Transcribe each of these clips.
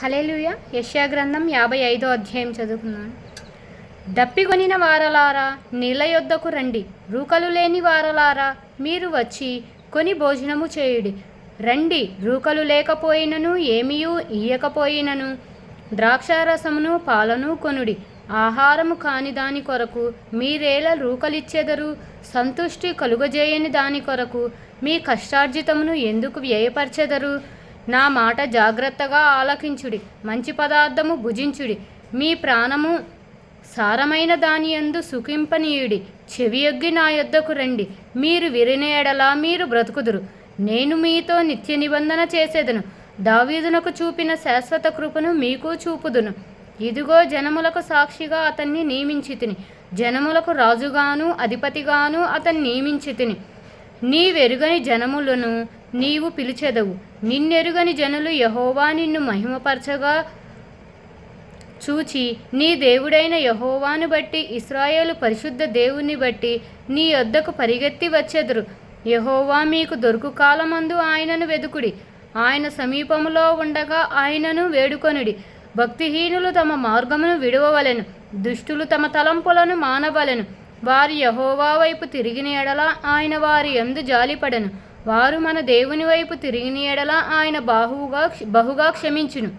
Hallelujah యశాగ్రంథం యాభై ఐదో అధ్యాయం చదువుకున్నాను దప్పికొనిన వారలారా నీళ్ళ యొద్దకు రండి. రూకలు లేని వారలారా మీరు వచ్చి కొని భోజనము చేయుడి. రండి రూకలు లేకపోయినను ఏమీయూ ఇయ్యకపోయినను ద్రాక్షారసమును పాలను కొనుడి. ఆహారము కాని దాని కొరకు మీరేలా రూకలిచ్చెదరు? సంతుష్టి కలుగజేయని దాని కొరకు మీ కష్టార్జితమును ఎందుకు వ్యయపరచెదరు? నా మాట జాగ్రత్తగా ఆలకించుడి మంచి పదార్థము భుజించుడి. మీ ప్రాణము సారమైన దాని యందు సుఖింపనీయుడి. చెవియొగ్గి నా యొద్దకు రండి. మీరు విరినేడలా మీరు బ్రతుకుదురు. నేను మీతో నిత్య నిబంధన చేసేదను. దావీదునకు చూపిన శాశ్వత కృపను మీకు చూపుదును. ఇదిగో జనములకు సాక్షిగా అతన్ని నియమించి తిని జనములకు రాజుగాను అధిపతిగాను అతన్ని నియమించి తిని నీవెరుగని జనములను నీవు పిలిచెదవు. నిన్నెరుగని జనులు యహోవా నిన్ను మహిమపరచగా చూచి నీ దేవుడైన యహోవాను బట్టి ఇస్రాయేలు పరిశుద్ధ దేవుని బట్టి నీ యొద్దకు పరిగెత్తి వచ్చెదరు. యహోవా మీకు దొరుకు కాలమందు ఆయనను వెదుకుడి. ఆయన సమీపములో ఉండగా ఆయనను వేడుకొనుడి. భక్తిహీనులు తమ మార్గమును విడవవలెను. దుష్టులు తమ తలంపులను మానవలెను. వారి యహోవా వైపు తిరిగిన ఎడల ఆయన వారి ఎందు జాలిపడెను. వారు మన దేవుని వైపు తిరిగిన ఎడల ఆయన బాహువుగా బహుగా క్షమించును.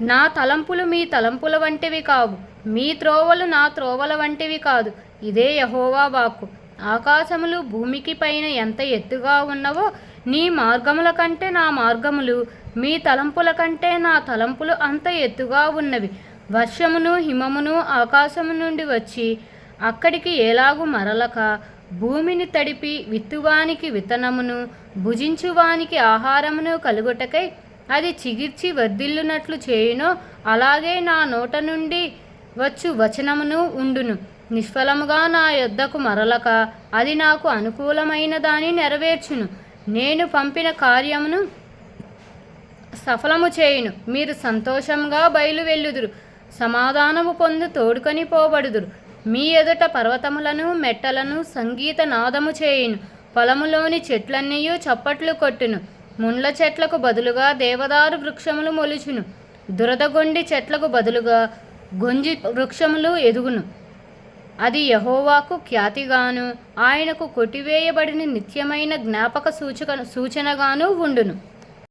నా తలంపులు మీ తలంపుల వంటివి కావు. మీ త్రోవలు నా త్రోవల వంటివి కాదు. ఇదే యహోవా వాక్కు. ఆకాశములు భూమికి పైన ఎంత ఎత్తుగా ఉన్నవో నీ మార్గముల కంటే నా మార్గములు మీ తలంపుల కంటే నా తలంపులు అంత ఎత్తుగా ఉన్నవి. వర్షమును హిమమును ఆకాశము నుండి వచ్చి అక్కడికి ఎలాగూ మరలక భూమిని తడిపి విత్తువానికి విత్తనమును భుజించువానికి ఆహారమును కలుగుటకై అది చిగిర్చి వర్ధిల్లునట్లు చేయునో అలాగే నా నోట నుండి వచ్చు వచనమును ఉండును. నిష్ఫలముగా నా యొద్దకు మరలక అది నాకు అనుకూలమైన దాని నెరవేర్చును. నేను పంపిన కార్యమును సఫలము చేయును. మీరు సంతోషంగా బయలు వెళ్ళుదురు సమాధానము పొందు తోడుకొని పోబడుదురు. మీ ఎదుట పర్వతములను మెట్టలను సంగీత నాదము చేయును. పొలములోని చెట్లన్నీ చప్పట్లు కొట్టును. ముండ్ల చెట్లకు బదులుగా దేవదారు వృక్షములు మొలుచును. దురదగొండి చెట్లకు బదులుగా గొంజి వృక్షములు ఎదుగును. అది యహోవాకు ఖ్యాతిగాను ఆయనకు కొట్టివేయబడిన నిత్యమైన జ్ఞాపక సూచక సూచనగాను ఉండును.